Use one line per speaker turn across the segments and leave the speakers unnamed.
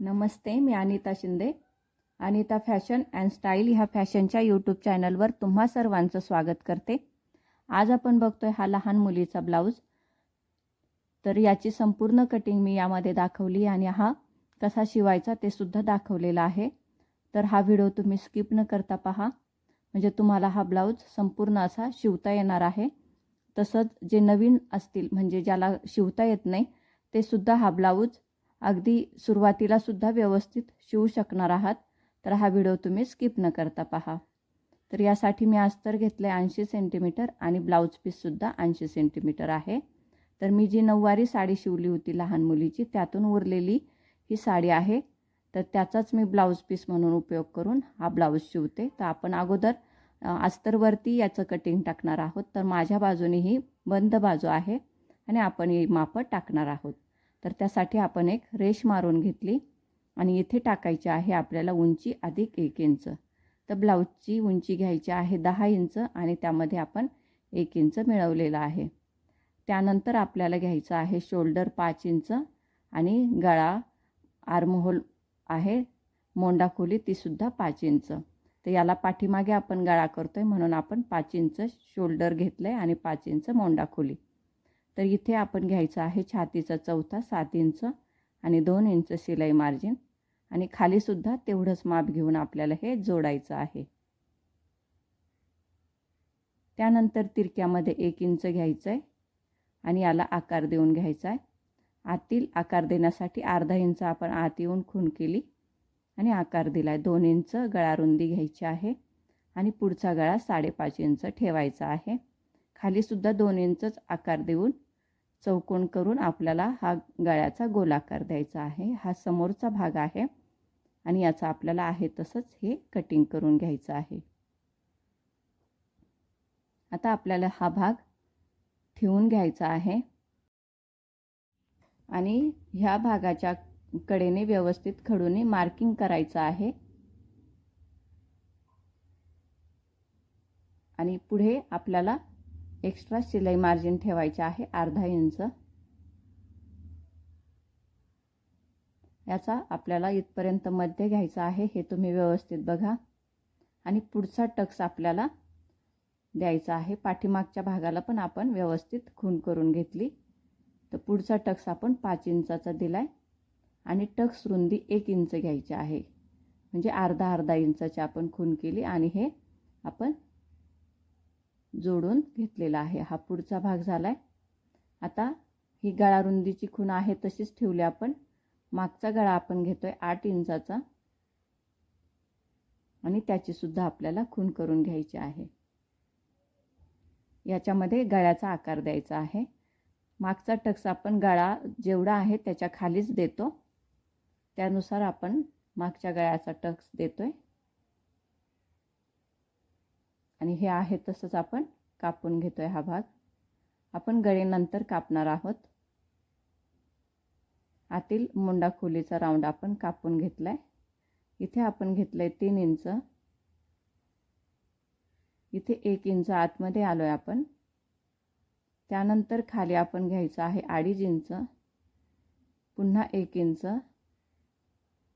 Namaste me Anita Shinde. Anita fashion and style ह्या फॅशनच्या YouTube चॅनलवर तुम्हा सर्वांचं स्वागत करते. आज आपण बघतोय हा लहान मुलीचा ब्लाऊज. तर याची संपूर्ण कटिंग मी यामध्ये दाखवली आणि हा कसा शिवायचा ते सुद्धा दाखवलेला आहे. तर हा व्हिडिओ तुम्ही स्किप न करता पहा. म्हणजे तुम्हाला हा ब्लाऊज संपूर्ण असा शिवता येणार आहे. तसंच जे नवीन असतील म्हणजे ज्याला शिवता येत नाही ते सुद्धा हा ब्लाऊज अगदी सुरुवातीला सुद्धा व्यवस्थित शिवू शकणार आहात तर हा व्हिडिओ तुम्ही स्किप न करता पहा. तर यासाठी मी अस्तर घेतलं आहे ऐंशी सेंटीमीटर आणि ब्लाऊज पीससुद्धा ऐंशी सेंटीमीटर आहे. तर मी जी नऊवारी साडी शिवली होती लहान मुलीची त्यातून उरलेली ही साडी आहे. तर त्याचाच मी ब्लाऊज पीस म्हणून उपयोग करून हा ब्लाऊज शिवते. तर आपण अगोदर अस्तरवरती याचं कटिंग टाकणार आहोत. तर माझ्या बाजूने ही बंद बाजू आहे आणि आपण ही मापं टाकणार आहोत. तर त्यासाठी आपण एक रेश मारून घेतली आणि इथे टाकायची आहे आपल्याला उंची अधिक एक इंच. तर ब्लाऊजची उंची घ्यायची आहे दहा इंच आणि त्यामध्ये आपण एक इंच मिळवलेलं आहे. त्यानंतर आपल्याला घ्यायचं आहे शोल्डर पाच इंच आणि गळा आर्महोल आहे मोंडा खोली तीसुद्धा पाच इंच. तर याला पाठीमागे आपण गळा करतो आहे म्हणून आपण पाच इंच शोल्डर घेतलं आहे आणि पाच इंच मोंडा खोली तर इथे आपण घ्यायचं आहे छातीचा चौथा सात इंच आणि दोन इंच शिलाई मार्जिन आणि खालीसुद्धा तेवढंच माप घेऊन आपल्याला हे जोडायचं आहे. त्यानंतर तिरक्यामध्ये एक इंच घ्यायचं आहे आणि याला आकार देऊन घ्यायचा आहे आतील आकार देण्यासाठी अर्धा इंच आपण आत येऊन खून केली आणि आकार दिला आहे दोन इंच गळारुंदी घ्यायची आहे आणि पुढचा गळा साडेपाच इंच ठेवायचा आहे. खालीसुद्धा दोन इंचच आकार देऊन चौकोन करून आपल्याला हा गळ्याचा गोलाकार द्यायचा आहे. हा समोरचा भाग आहे आणि याचा आपल्याला आहे तसंच हे कटिंग करून घ्यायचं आहे. आता आपल्याला हा भाग ठेवून घ्यायचा आहे. आणि ह्या भागाच्या कडेने व्यवस्थित खडूने मार्किंग करायचं आहे. आणि पुढे आपल्याला एक्स्ट्रा शिलाई मार्जिन ठेवायचे आहे अर्धा इंच. याचा आपल्याला इथपर्यंत मध्ये घ्यायचा आहे हे तुम्ही व्यवस्थित बघा. आणि पुढचा टक्स आपल्याला द्यायचा आहे पाठीमागच्या भागाला पण आपण व्यवस्थित खून करून घेतली. तर पुढचा टक्स आपण पाच इंचाचा दिला आहे आणि टक्स रुंदी एक इंच घ्यायची आहे. म्हणजे अर्धा अर्धा इंचाची आपण खून केली आणि हे आपण जोडून घेतलेला आहे. हा पुढचा भाग झाला आहे आता ही गळा रुंदीची खूण आहे तशीच ठेवली आपण. मागचा गळा आपण घेतो आहे आठ इंचाचा. आणि त्याचीसुद्धा आपल्याला खून करून घ्यायची आहे. याच्यामध्ये गळ्याचा आकार द्यायचा आहे. मागचा टक्स आपण गळा जेवढा आहे त्याच्या खालीच देतो. त्यानुसार आपण मागच्या गळ्याचा टक्स देतो आहे आणि हे आहे तसंच आपण कापून घेतो आहे हा भाग. आपण गळेनंतर कापणार आहोत. आतील मुंडा खोलीचा राऊंड आपण कापून घेतला आहे इथे आपण घेतलं आहे तीन इंच. इथे एक इंच आतमध्ये आलो आहे आपण. त्यानंतर खाली आपण घ्यायचं आहे अडीच इंच. पुन्हा एक इंच.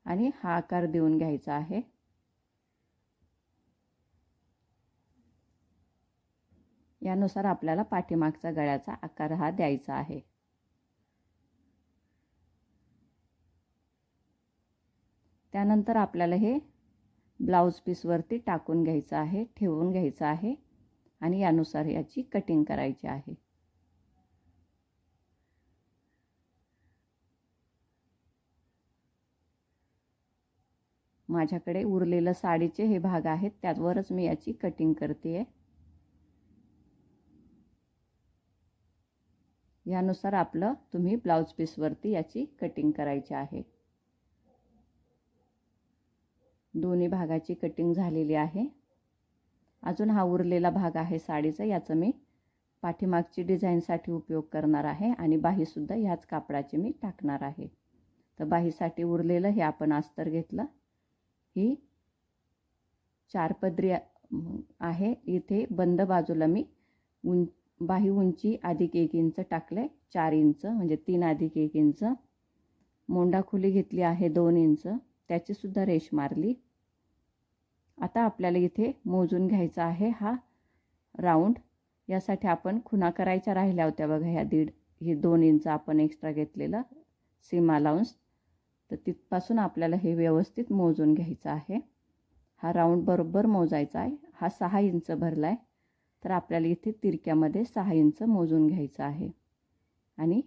आणि हा आकार देऊन घ्यायचा आहे. यानुसार आपल्याला पाठीमागचा गळ्याचा आकार हा द्यायचा आहे. त्यानंतर आपल्याला हे ब्लाऊज पीसवरती टाकून घ्यायचं आहे ठेवून घ्यायचं आहे आणि यानुसार याची कटिंग करायची आहे. माझ्याकडे उरलेलं साडीचे हे भाग आहेत त्यावरच मी याची कटिंग करते आहे ह्यानुसार आपलं तुम्ही ब्लाऊज पीसवरती याची कटिंग करायची आहे. दोन्ही भागाची कटिंग झालेली आहे. अजून हा उरलेला भाग आहे साडीचा याचं मी पाठीमागची डिझाईनसाठी उपयोग करणार आहे आणि बाहीसुद्धा ह्याच कापडाचे मी टाकणार आहे. तर बाहीसाठी उरलेलं हे आपण अस्तर घेतलं. ही चार पदरी आहे. इथे बंद बाजूला मी उं बाही उंची अधिक एक इंच टाकले चार इंच म्हणजे तीन अधिक एक इंच. मोंडा खोली घेतली आहे दोन इंच. त्याचीसुद्धा रेश मारली. आता आपल्याला इथे मोजून घ्यायचा आहे हा राऊंड. यासाठी आपण खुणा करायच्या राहिल्या होत्या बघा ह्या दीड हे दोन इंच आपण एक्स्ट्रा घेतलेलं सीमा लावून्स तर तिथपासून आपल्याला हे व्यवस्थित मोजून घ्यायचं आहे. हा राऊंड बरोबर मोजायचा आहे. हा सहा इंच भरला आहे तर आपल्याला इथे तिरक्यामध्ये सहा इंच मोजून घ्यायचं आहे. आणि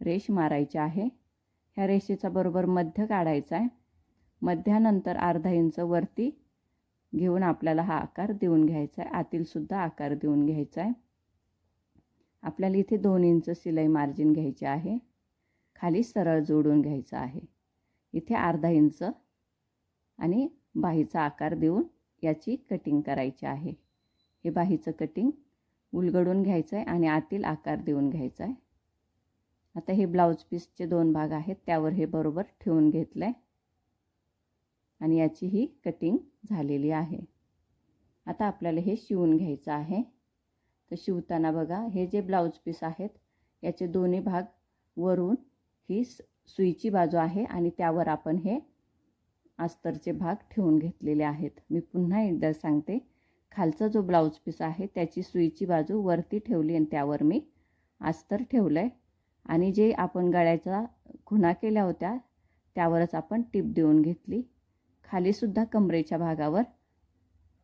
रेष मारायची आहे. ह्या रेषेचा बरोबर मध्य काढायचा आहे. मध्यानंतर अर्धा इंच वरती घेऊन आपल्याला हा आकार देऊन घ्यायचा आहे. आतीलसुद्धा आकार देऊन घ्यायचा आहे. आपल्याला इथे दोन इंच सिलाई मार्जिन घ्यायचे आहे. खाली सरळ जोडून घ्यायचं आहे. इथे अर्धा इंच आणि बाहीचा आकार देऊन याची कटिंग करायची आहे. हे बाहीचं कटिंग उलगडून घ्यायचं आहे आणि आतील आकार देऊन घ्यायचा आहे आता हे ब्लाऊज पीसचे दोन भाग आहेत त्यावर हे बरोबर ठेवून घेतलं आहे आणि याची ही कटिंग झालेली आहे. आता आपल्याला हे शिवून घ्यायचं आहे. तर शिवताना बघा हे जे ब्लाऊज पीस आहेत याचे दोन्ही भाग वरून ही सुईची बाजू आहे आणि त्यावर आपण हे अस्तरचे भाग ठेवून घेतलेले आहेत. मी पुन्हा एकदा सांगते खालचा जो ब्लाऊज पीस आहे त्याची सुईची बाजू वरती ठेवली आणि त्यावर मी अस्तर ठेवलं आहे आणि जे आपण गळ्याचा खुणा केल्या होत्या त्यावरच आपण टीप देऊन घेतली. खालीसुद्धा कमरेच्या भागावर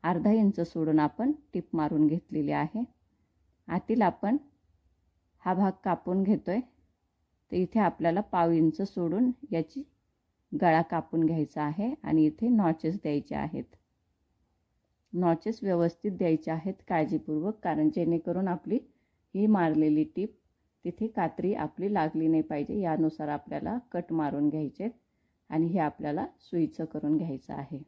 अर्धा इंच सोडून आपण टीप मारून घेतलेली आहे. आतील आपण हा भाग कापून घेतो आहे तर इथे आपल्याला पाव इंच सोडून याची गळा कापून घ्यायचा आहे आणि इथे नॉचेस द्यायचे आहेत. नॉचेस व्यवस्थित द्यायचे आहेत काळजीपूर्वक कारण जेणेकरून आपली ही मारलेली टीप तिथे कात्री आपली लागली नाही पाहिजे. यानुसार आपल्याला कट मारून घ्यायचे आणि हे आपल्याला सुईचं करून घ्यायचं आहे.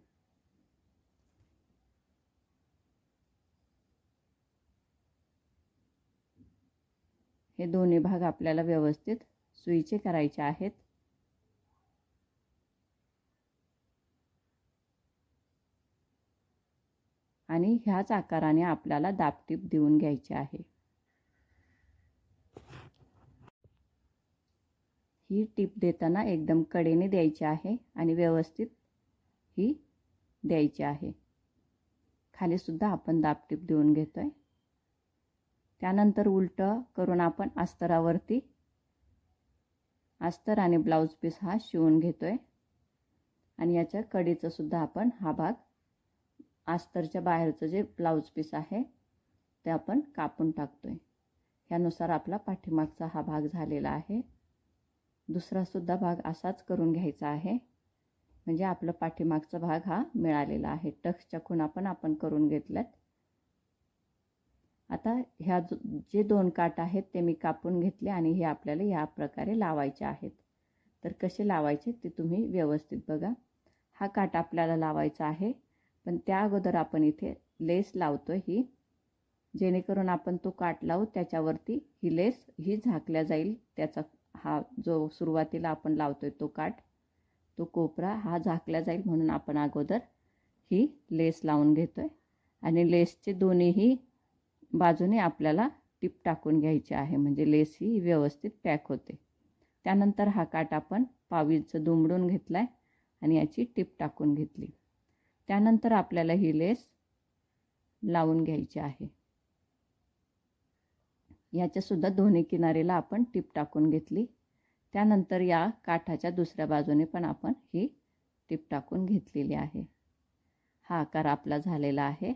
हे दोन्ही भाग आपल्याला व्यवस्थित सुईचे करायचे आहेत. आणि ह्याच आकाराने आपल्याला दापटीप देऊन घ्यायचे आहे. ही टीप देताना एकदम कडेने द्यायची आहे आणि व्यवस्थित ही द्यायची आहे. खालीसुद्धा आपण दापटीप देऊन घेतो आहे त्यानंतर उलटं करून आपण अस्तरावरती अस्तर आणि ब्लाऊज पीस हा शिवून घेतो आहे आणि याच्या कडीचा सुद्धा आपण हा भाग आस्तरच्या बाहेरचं जे ब्लाऊज पीस आहे ते आपण कापून टाकतो आहे ह्यानुसार आपला पाठीमागचा हा भाग झालेला आहे. दुसरासुद्धा भाग असाच करून घ्यायचा आहे. म्हणजे आपलं पाठीमागचा भाग हा मिळालेला आहे. टक्सच्या खुणा पण आपण करून घेतल्यात. आता ह्या जे दोन काट आहेत ते मी कापून घेतले आणि हे आपल्याला ह्या प्रकारे लावायचे आहेत. तर कसे लावायचे ते तुम्ही व्यवस्थित बघा. हा काट आपल्याला लावायचा आहे. पण त्या अगोदर आपण इथे लेस लावतो ही. जेणेकरून आपण तो काट लावू त्याच्यावरती ही लेस ही झाकल्या जाईल. त्याचा हा जो सुरुवातीला आपण लावतोय तो काठ तो कोपरा हा झाकला जाईल म्हणून आपण अगोदर ही लेस लावून घेतो आहे आणि लेसचे दोन्हीही बाजूने आपल्याला टिप टाकून घ्यायची आहे म्हणजे लेस ही व्यवस्थित पॅक होते. त्यानंतर हा काठ आपण पावीचं दुमडून घेतला आहे आणि याची टिप टाकून घेतली. त्यानंतर आपल्याला ही लेस लावून घ्यायची आहे. याच्यासुद्धा दोन्ही किनारीला आपण टिप टाकून घेतली. त्यानंतर या काठाच्या दुसऱ्या बाजूने पण आपण ही टिप टाकून घेतलेली आहे. हा आकार आपला झालेला आहे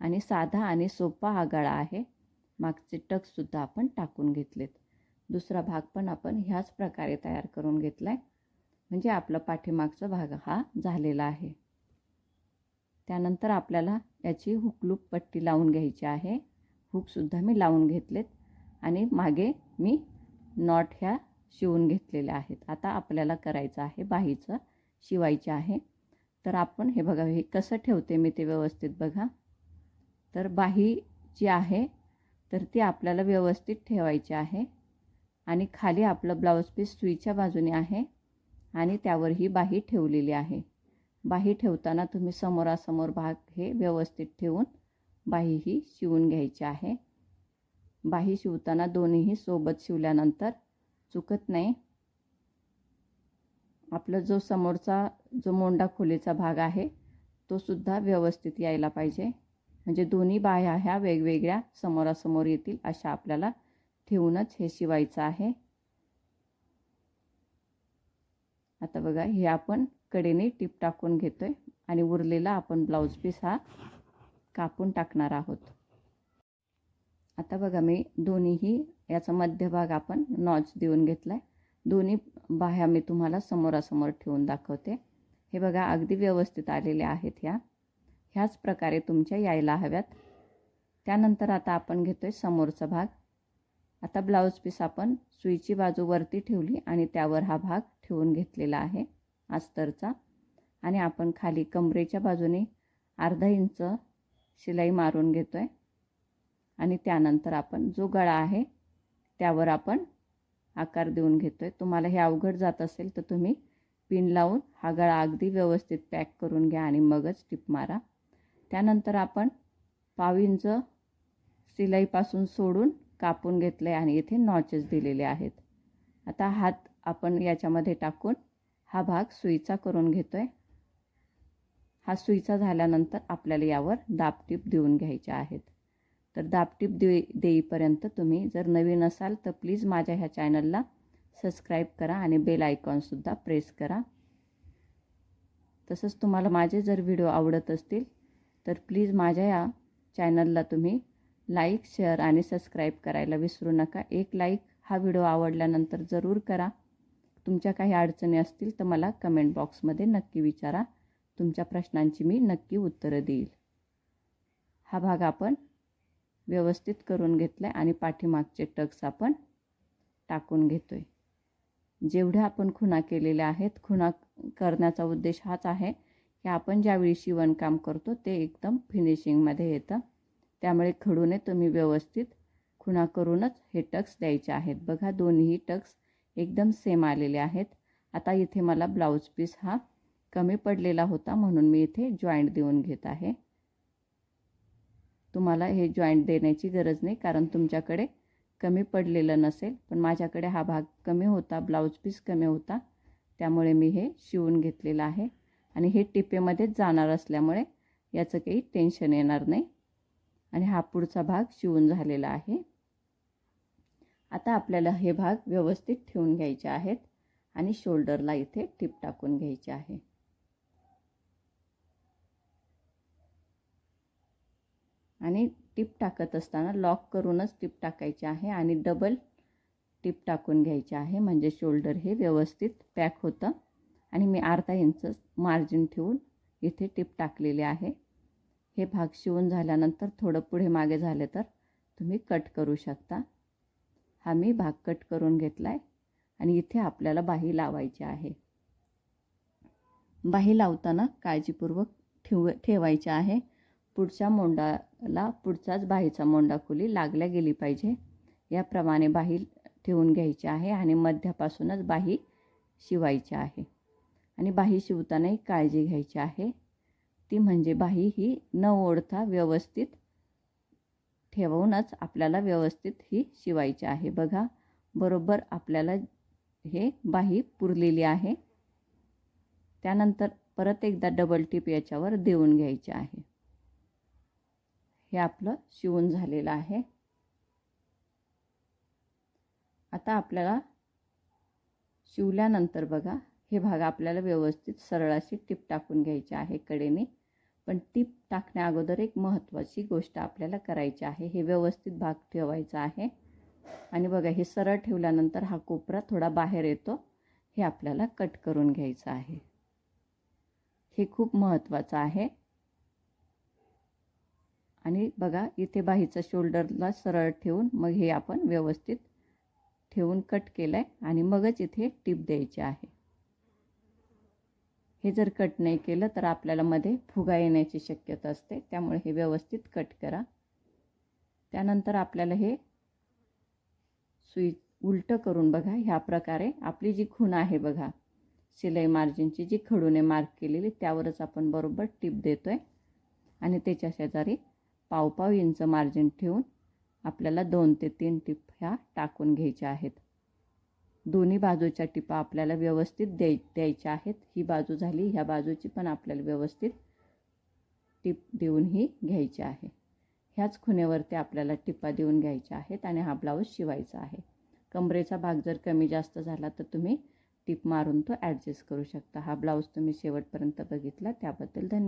आणि साधा आणि सोपा हा गळा आहे. मागचे टकसुद्धा आपण टाकून घेतलेत. दुसरा भाग पण आपण ह्याच प्रकारे तयार करून घेतला आहे म्हणजे आपला पाठीमागचा भाग हा झालेला आहे. त्यानंतर आपल्याला याची हुकलूप पट्टी लावून घ्यायची आहे. हुकसुद्धा मी लावून घेतलेत आणि मागे मी नॉट ह्या शिवून घेतलेल्या आहेत. आता आपल्याला करायचं आहे बाहीचं शिवायचे आहे. तर आपण हे बघा हे कसं ठेवते मी ते व्यवस्थित बघा. तर बाही जी आहे तर ती आपल्याला व्यवस्थित ठेवायची आहे. आणि खाली आपलं ब्लाऊज पीस सुईच्या बाजूने आहे आणि त्यावर ही बाही ठेवलेली आहे. बाही ठेवताना तुम्ही समोरासमोर भाग हे व्यवस्थित ठेवून बाही ही शिवून घ्यायची आहे. बाही शिवताना दोन्हीही सोबत शिवल्यानंतर चुकत नाही. आपला जो समोरचा जो मोंडा खोलीचा भाग आहे तो सुद्धा व्यवस्थित यायला पाहिजे. म्हणजे दोन्ही बाह्या ह्या वेगवेगळ्या समोरासमोर येतील अशा आपल्याला ठेवूनच हे शिवायचं आहे. आता बघा हे आपण कडेने टीप टाकून घेतोय आणि उरलेला आपण ब्लाऊज पीस हा कापून टाकणार आहोत. आता बघा मी दोन्हीही याचा मध्यभाग आपण नॉच देऊन घेतला आहे दोन्ही बाह्या मी तुम्हाला समोरासमोर ठेवून दाखवते. हे बघा अगदी व्यवस्थित आलेले आहेत ह्या. ह्याच प्रकारे तुमच्या यायला हव्यात. त्यानंतर आता आपण घेतो आहे समोरचा भाग. आता ब्लाऊज पीस आपण सुईची बाजू वरती ठेवली आणि त्यावर हा भाग ठेवून घेतलेला आहे. अस्तरचा. आणि आपण खाली कमरेच्या बाजूने अर्धा इंच शिलाई मारून घेतो आहे आणि त्यानंतर आपण जो गळा आहे त्यावर आपण आकार देऊन घेतो आहे तुम्हाला हे अवघड जात असेल तर तुम्ही पिन लावून हा गळा अगदी व्यवस्थित पॅक करून घ्या आणि मगच टिप मारा. त्यानंतर आपण पाव इंच शिलाईपासून सोडून कापून घेतलं आहे आणि इथे नॉचेस दिलेले आहेत. आता हात आपण याच्यामध्ये टाकून हा भाग सुईचा करून घेतो आहे हा सुईचा झाल्यानंतर आपल्याला यावर दाबटीप देऊन घ्यायच्या आहेत. तर दाबटीप दे देईपर्यंत तुम्ही जर नवीन असाल तर प्लीज माझ्या ह्या चॅनलला सबस्क्राईब करा आणि बेल आयकॉनसुद्धा प्रेस करा. तसंच तुम्हाला माझे जर व्हिडिओ आवडत असतील तर प्लीज माझ्या या चॅनलला तुम्ही लाईक शेअर आणि सबस्क्राईब करायला विसरू नका. एक लाईक हा व्हिडिओ आवडल्यानंतर जरूर करा. तुमच्या काही अडचणी असतील तर मला कमेंट बॉक्समध्ये नक्की विचारा. तुमच्या प्रश्नांची मी नक्की उत्तरं देईल. हा भाग आपण व्यवस्थित करून घेतला आहे आणि पाठीमागचे टक्स आपण टाकून घेतो आहे जेवढ्या आपण खुणा केलेल्या आहेत खुणा करण्याचा उद्देश हाच आहे की आपण ज्यावेळी शिवणकाम करतो ते एकदम फिनिशिंगमध्ये येतं. त्यामुळे खडूने तुम्ही व्यवस्थित खुणा करूनच हे टक्स द्यायचे आहेत. बघा दोन्ही टक्स एकदम सेम आलेले आहेत. आता इथे मला ब्लाऊज पीस हा कमी पडलेला होता म्हणून मी इथे जॉईंट देऊन घेत आहे. तुम्हाला हे जॉईंट देण्याची गरज नाही कारण तुमच्याकडे कमी पडलेलं नसेल. पण माझ्याकडे हा भाग कमी होता ब्लाऊज पीस कमी होता. त्यामुळे मी हे शिवून घेतलेलं आहे. आणि हे टिपेमध्येच जाणार असल्यामुळे याचं काही टेन्शन येणार नाही. आणि हा पुढचा भाग शिवून झालेला आहे. आता आपल्याला हे भाग व्यवस्थित ठेवून घ्यायचे आहेत आणि शोल्डरला इथे टिप टाकून घ्यायचे आहे. आणि टिप टाकत असताना लॉक करूनच टिप टाकायची आहे आणि डबल टिप टाकून घ्यायची आहे. म्हणजे शोल्डर हे व्यवस्थित पॅक होतं आणि मी अर्धा इंच मार्जिन ठेवून इथे टिप टाकलेले आहे. हे भाग शिवून झाल्यानंतर थोडं पुढे मागे झाले तर तुम्ही कट करू शकता. हा मी भाग कट करून घेतला आहे आणि इथे आपल्याला बाही लावायची आहे. बाही लावताना काळजीपूर्वक ठेव ठेवायची आहे. पुढच्या मोंडाला पुढचाच बाहीचा मोंडा खोली लागल्या गेली पाहिजे. याप्रमाणे बाही ठेवून घ्यायची आहे आणि मध्यापासूनच बाही शिवायची आहे. आणि बाही शिवतानाही काळजी घ्यायची आहे. ती म्हणजे बाही ही न ओढता व्यवस्थित ठेवूनच आपल्याला व्यवस्थित ही शिवायची आहे. बघा बरोबर आपल्याला हे बाही पुरलेली आहे. त्यानंतर परत एकदा डबल टिप याच्यावर देऊन घ्यायचे आहे. हे आपलं शिवून झालेलं आहे. आता आपल्याला शिवल्यानंतर बघा हे भाग आपल्याला व्यवस्थित सरळ अशी टिप टाकून घ्यायची आहे कडेने. पण टीप टाकण्या अगोदर एक महत्त्वाची गोष्ट आपल्याला करायची आहे. हे व्यवस्थित भाग ठेवायचा आहे. आणि बघा हे सरळ ठेवल्यानंतर हा कोपरा थोडा बाहेर येतो. हे आपल्याला कट करून घ्यायचं आहे. हे खूप महत्त्वाचं आहे. आणि बघा इथे बाहीचं शोल्डरला सरळ ठेवून मग हे आपण व्यवस्थित ठेवून कट केलं आहे आणि मगच इथे टीप द्यायची आहे. हे जर कट नाही केलं तर आपल्याला मध्ये फुगा येण्याची शक्यता असते. त्यामुळे हे व्यवस्थित कट करा. त्यानंतर आपल्याला हे सुई उलटं करून बघा. ह्या प्रकारे आपली जी खूण आहे बघा शिलाई मार्जिनची जी खडूने मार्क केलेली त्यावरच आपण बरोबर टिप देतो आहे आणि त्याच्या शेजारी पाव पाव इंच मार्जिन ठेवून आपल्याला दोन ते तीन टिप ह्या टाकून घ्यायच्या आहेत. दोन्ही बाजूच्या टिपा आपल्याला व्यवस्थित द्याय द्यायच्या आहेत. ही बाजू झाली ह्या बाजूची पण आपल्याला व्यवस्थित टिप देऊन ही घ्यायची आहे. ह्याच खुण्यावरती आपल्याला टिपा देऊन घ्यायच्या आहेत आणि हा ब्लाऊज शिवायचा आहे. कमरेचा भाग जर कमी जास्त झाला तर तुम्ही टिप मारून तो ॲडजस्ट करू शकता. हा ब्लाऊज तुम्ही शेवटपर्यंत बघितला त्याबद्दल धन्यवाद.